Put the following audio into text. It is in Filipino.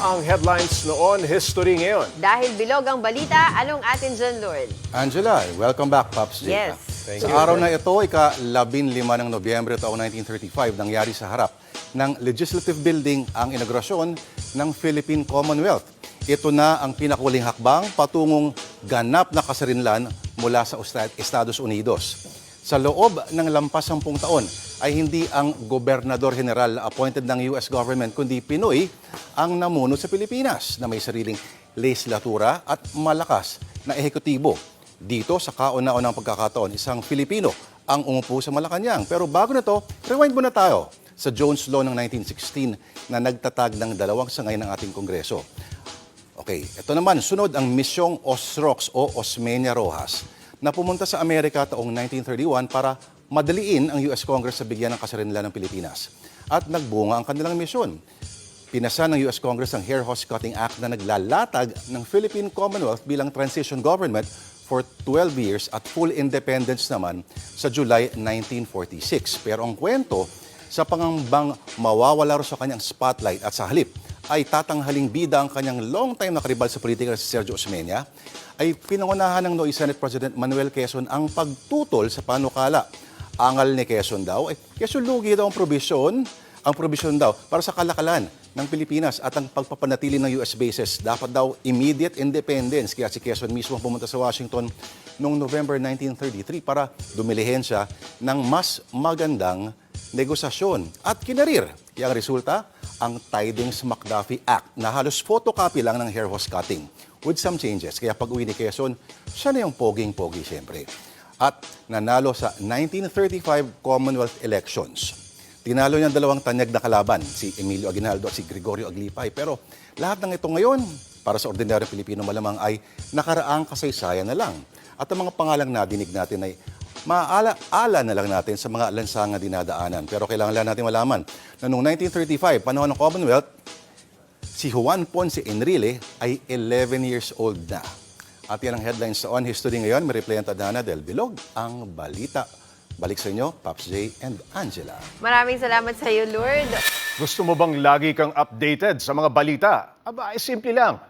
ang headlines noon, history ngayon. Dahil bilog ang balita, anong atin dyan, Lord? Angela, welcome back, Pops J. Yes. Thank sa you. araw na ito, ika-15 ng Nobyembre taong 1935, nangyari sa harap ng Legislative Building ang inaugurasyon ng Philippine Commonwealth. Ito na ang pinakahuling hakbang patungong ganap na kasarinlan mula sa Estados Unidos. Sa loob ng lampas sampung taon ay hindi ang gobernador general appointed ng US government kundi Pinoy ang namuno sa Pilipinas na may sariling legislatura at malakas na ehekutibo. Dito sa kauna-unang pagkakataon, isang Filipino ang umupo sa Malacanang. Pero bago na to, rewind muna tayo sa Jones Law ng 1916 na nagtatag ng dalawang sangay ng ating Kongreso. Okay, ito naman, sunod ang misyong Osrox o Osmeña Rojas na pumunta sa Amerika taong 1931 para madaliin ang US Congress sa bigyan ng kasarinlan ng Pilipinas. At nagbunga ang kanilang misyon. Pinasa ng US Congress ang Hair Horse Cutting Act na naglalatag ng Philippine Commonwealth bilang transition government for 12 years at full independence naman sa July 1946. Pero ang kwento, sa pangambang mawawala ro sa kanyang spotlight at sa halip ay tatanghaling bida ang kanyang long time na karibal sa politika si Sergio Osmeña, ay pinangunahan ng Noy Senate President Manuel Quezon ang pagtutol sa panukala. Angal ni Quezon daw, ay Quezon lugi daw ang probisyon, ang probisyon daw para sa kalakalan ng Pilipinas at ang pagpapanatili ng US bases. Dapat daw immediate independence. Kaya si Quezon mismo pumunta sa Washington noong November 1933 para dumilihin siya ng mas magandang negosasyon at kinarir. Kaya ang resulta, ang Tidings-McDuffie Act na halos photocopy lang ng hair horse cutting with some changes. Kaya pag uwi ni Quezon, siya na yung poging-pogi siyempre. At nanalo sa 1935 Commonwealth elections. Tinalo niya ang dalawang tanyag na kalaban, si Emilio Aguinaldo at si Gregorio Aglipay. Pero lahat ng ito ngayon, para sa ordinaryo Pilipino malamang ay nakaraang kasaysayan na lang. At ang mga pangalang nadinig natin ay maala-ala na lang natin sa mga lansang dinadaanan. Pero kailangan lang natin malaman na noong 1935, panahon ng Commonwealth, si Juan Ponce Enrile ay 11 years old na. At yan ang headlines sa On History ngayon. May replay ang tadhana del Bilog, ang balita. Balik sa inyo, Pops J and Angela. Maraming salamat sa iyo, Lord. Gusto mo bang lagi kang updated sa mga balita? Aba, ay simple lang.